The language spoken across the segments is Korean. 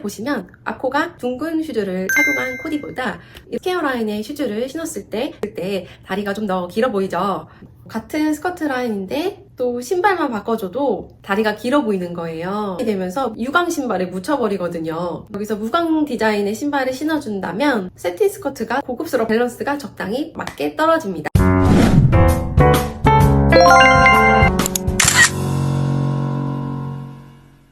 보시면 아코가 둥근 슈즈를 착용한 코디보다 스퀘어 라인의 슈즈를 신었을 때, 그때 다리가 좀 더 길어 보이죠? 같은 스커트 라인인데 또 신발만 바꿔줘도 다리가 길어 보이는 거예요. 이렇게 되면서 유광 신발에 묻혀버리거든요. 여기서 무광 디자인의 신발을 신어준다면 세틴 스커트가 고급스러워 밸런스가 적당히 맞게 떨어집니다.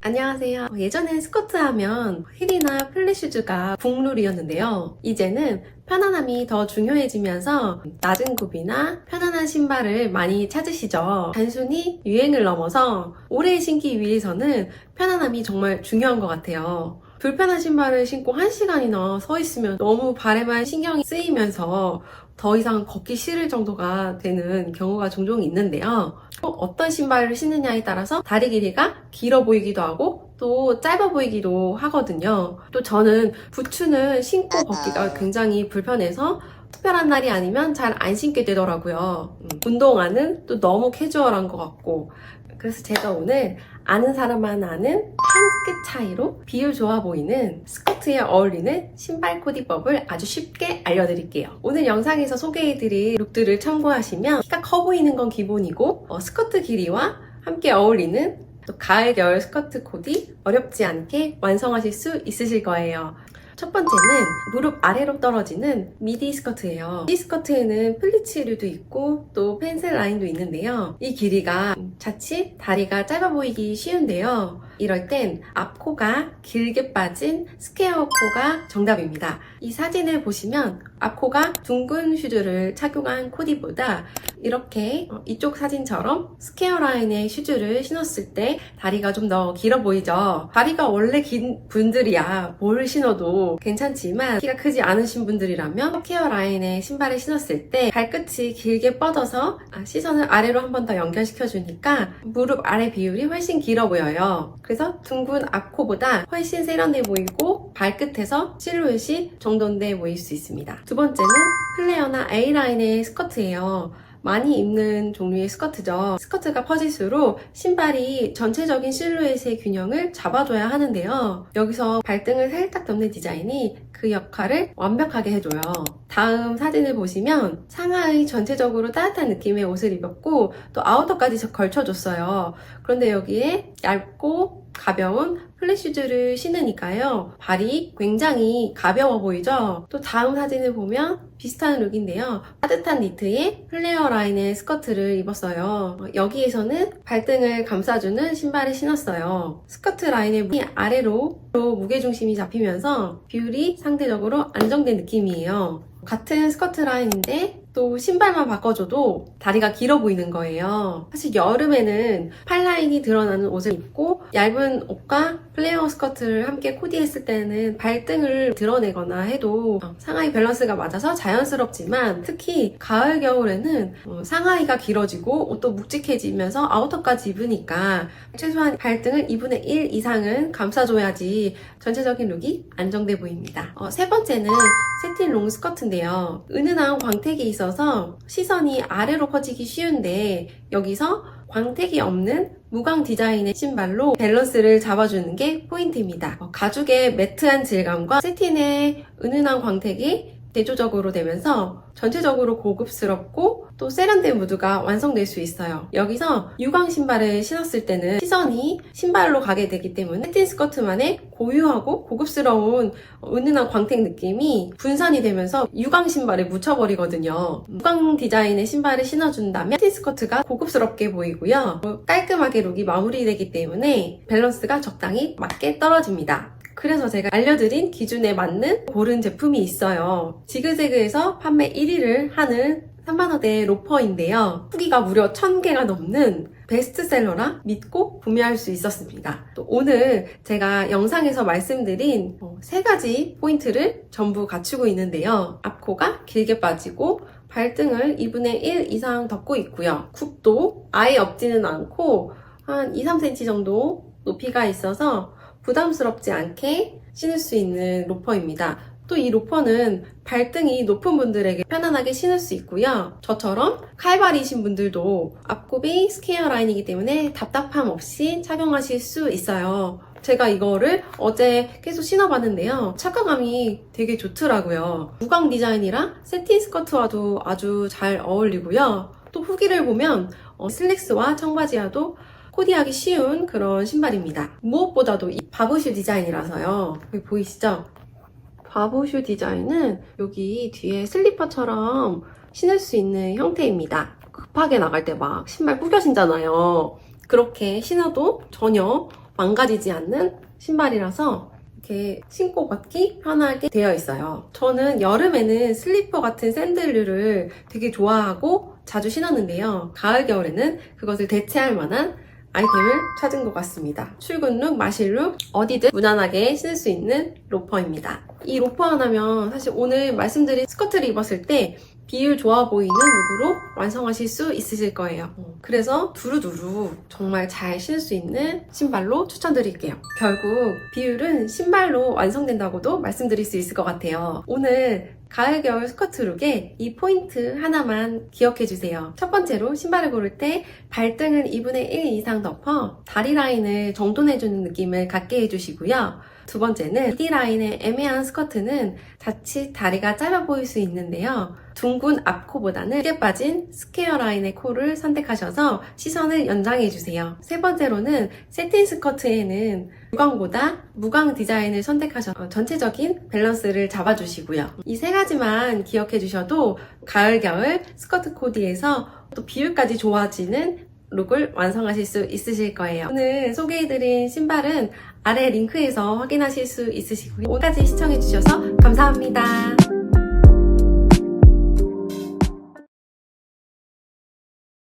안녕하세요. 예전엔 스커트 하면 힐이나 플랫슈즈가 국룰이었는데요. 이제는 편안함이 더 중요해지면서 낮은 굽이나 편안한 신발을 많이 찾으시죠. 단순히 유행을 넘어서 오래 신기 위해서는 편안함이 정말 중요한 것 같아요. 불편한 신발을 신고 1시간이나 서 있으면 너무 발에만 신경이 쓰이면서 더 이상 걷기 싫을 정도가 되는 경우가 종종 있는데요. 어떤 신발을 신느냐에 따라서 다리 길이가 길어 보이기도 하고 또 짧아 보이기도 하거든요. 또 저는 부츠는 신고 걷기가 굉장히 불편해서 특별한 날이 아니면 잘 안 신게 되더라고요. 음, 운동화는 또 너무 캐주얼한 것 같고 그래서 제가 오늘 아는 사람만 아는 한 끗 차이로 비율 좋아 보이는 스커트에 어울리는 신발 코디법을 아주 쉽게 알려드릴게요. 오늘 영상에서 소개해드릴 룩들을 참고하시면 키가 커 보이는 건 기본이고 어, 스커트 길이와 함께 어울리는 또 가을 겨울 스커트 코디 어렵지 않게 완성하실 수 있으실 거예요. 첫 번째는 무릎 아래로 떨어지는 미디 스커트예요. 이 스커트에는 플리츠류도 있고 또 펜슬 라인도 있는데요. 이 길이가 자칫 다리가 짧아 보이기 쉬운데요. 이럴 땐 앞코가 길게 빠진 스퀘어 코가 정답입니다. 이 사진을 보시면 앞코가 둥근 슈즈를 착용한 코디보다 이렇게 어, 이쪽 사진처럼 스퀘어 라인의 슈즈를 신었을 때 다리가 좀 더 길어 보이죠? 다리가 원래 긴 분들이야 뭘 신어도 괜찮지만 키가 크지 않으신 분들이라면 스퀘어 라인의 신발을 신었을 때 발끝이 길게 뻗어서 아, 시선을 아래로 한 번 더 연결시켜 주니까 무릎 아래 비율이 훨씬 길어 보여요. 그래서 둥근 앞코보다 훨씬 세련돼 보이고 발끝에서 실루엣이 정돈돼 보일 수 있습니다. 두 번째는 플레어나 A라인의 스커트예요. 많이 입는 종류의 스커트죠. 스커트가 퍼질수록 신발이 전체적인 실루엣의 균형을 잡아줘야 하는데요. 여기서 발등을 살짝 덮는 디자인이 그 역할을 완벽하게 해줘요. 다음 사진을 보시면 상하의 전체적으로 따뜻한 느낌의 옷을 입었고 또 아우터까지 걸쳐줬어요. 그런데 여기에 얇고 가벼운 플랫슈즈를 신으니까요. 발이 굉장히 가벼워 보이죠? 또 다음 사진을 보면 비슷한 룩인데요. 따뜻한 니트에 플레어 라인의 스커트를 입었어요. 여기에서는 발등을 감싸주는 신발을 신었어요. 스커트 라인의 무이 아래로 무게중심이 잡히면서 비율이 상대적으로 안정된 느낌이에요. 같은 스커트 라인인데 또 신발만 바꿔줘도 다리가 길어 보이는 거예요. 사실 여름에는 팔 라인이 드러나는 옷을 입고 얇은 옷과 플레어 스커트를 함께 코디했을 때는 발등을 드러내거나 해도 상하이 밸런스가 맞아서 자연스럽지만 특히 가을 겨울에는 어, 상하이가 길어지고 옷도 묵직해지면서 아우터까지 입으니까 최소한 발등을 2분의 1 이상은 감싸줘야지 전체적인 룩이 안정돼 보입니다. 어, 세 번째는 세틴 롱 스커트인데요. 은은한 광택이 있어 서 시선이 아래로 퍼지기 쉬운데 여기서 광택이 없는 무광 디자인의 신발로 밸런스를 잡아주는 게 포인트입니다. 어, 가죽의 매트한 질감과 세틴의 은은한 광택이 대조적으로 되면서 전체적으로 고급스럽고 또 세련된 무드가 완성될 수 있어요. 여기서 유광 신발을 신었을 때는 시선이 신발로 가게 되기 때문에 세틴 스커트만의 고유하고 고급스러운 은은한 광택 느낌이 분산이 되면서 유광 신발에 묻혀버리거든요. 무광 디자인의 신발을 신어준다면 세틴 스커트가 고급스럽게 보이고요. 깔끔하게 룩이 마무리되기 때문에 밸런스가 적당히 맞게 떨어집니다. 그래서 제가 알려드린 기준에 맞는 고른 제품이 있어요. 지그재그에서 판매 1위를 하는 3만원대 로퍼인데요. 후기가 무려 1000개가 넘는 베스트셀러라 믿고 구매할 수 있었습니다. 또 오늘 제가 영상에서 말씀드린 어, 세 가지 포인트를 전부 갖추고 있는데요. 앞코가 길게 빠지고 발등을 2분의 1 이상 덮고 있고요. 굽도 아예 없지는 않고 한 2, 3cm 정도 높이가 있어서 부담스럽지 않게 신을 수 있는 로퍼입니다. 또 이 로퍼는 발등이 높은 분들에게 편안하게 신을 수 있고요. 저처럼 칼발이신 분들도 앞굽이 스퀘어 라인이기 때문에 답답함 없이 착용하실 수 있어요. 제가 이거를 어제 계속 신어봤는데요. 착화감이 되게 좋더라고요. 무광 디자인이랑 세틴 스커트와도 아주 잘 어울리고요. 또 후기를 보면 어, 슬랙스와 청바지와도 코디하기 쉬운 그런 신발입니다. 무엇보다도 이 바보슈 디자인이라서요. 여기 보이시죠? 바보슈 디자인은 여기 뒤에 슬리퍼처럼 신을 수 있는 형태입니다. 급하게 나갈 때 막 신발 꾸겨 신잖아요. 그렇게 신어도 전혀 망가지지 않는 신발이라서 이렇게 신고 걷기 편하게 되어 있어요. 저는 여름에는 슬리퍼 같은 샌들류를 되게 좋아하고 자주 신었는데요. 가을, 겨울에는 그것을 대체할 만한 아이템을 찾은 것 같습니다. 출근 룩, 마실 룩, 어디든 무난하게 신을 수 있는 로퍼입니다. 이 로퍼 하나면 사실 오늘 말씀드린 스커트를 입었을 때 비율 좋아 보이는 룩으로 완성하실 수 있으실 거예요. 어, 그래서 두루두루 정말 잘 신을 수 있는 신발로 추천드릴게요. 결국 비율은 신발로 완성된다고도 말씀드릴 수 있을 것 같아요. 오늘 가을 겨울 스커트 룩에 이 포인트 하나만 기억해 주세요. 첫 번째로 신발을 고를 때 발등을 2분의 1 이상 덮어 다리 라인을 정돈해 주는 느낌을 갖게 해 주시고요. 두 번째는 미디 라인의 애매한 스커트는 자칫 다리가 짧아 보일 수 있는데요. 둥근 앞코보다는 크게 빠진 스퀘어 라인의 코를 선택하셔서 시선을 연장해주세요. 세 번째로는 세틴 스커트에는 무광보다 무광 디자인을 선택하셔서 전체적인 밸런스를 잡아주시고요. 이 세 가지만 기억해 주셔도 가을, 겨울 스커트 코디에서 또 비율까지 좋아지는 룩을 완성하실 수 있으실 거예요. 오늘 소개해드린 신발은 아래 링크에서 확인하실 수 있으시고요. 오늘까지 시청해주셔서 감사합니다.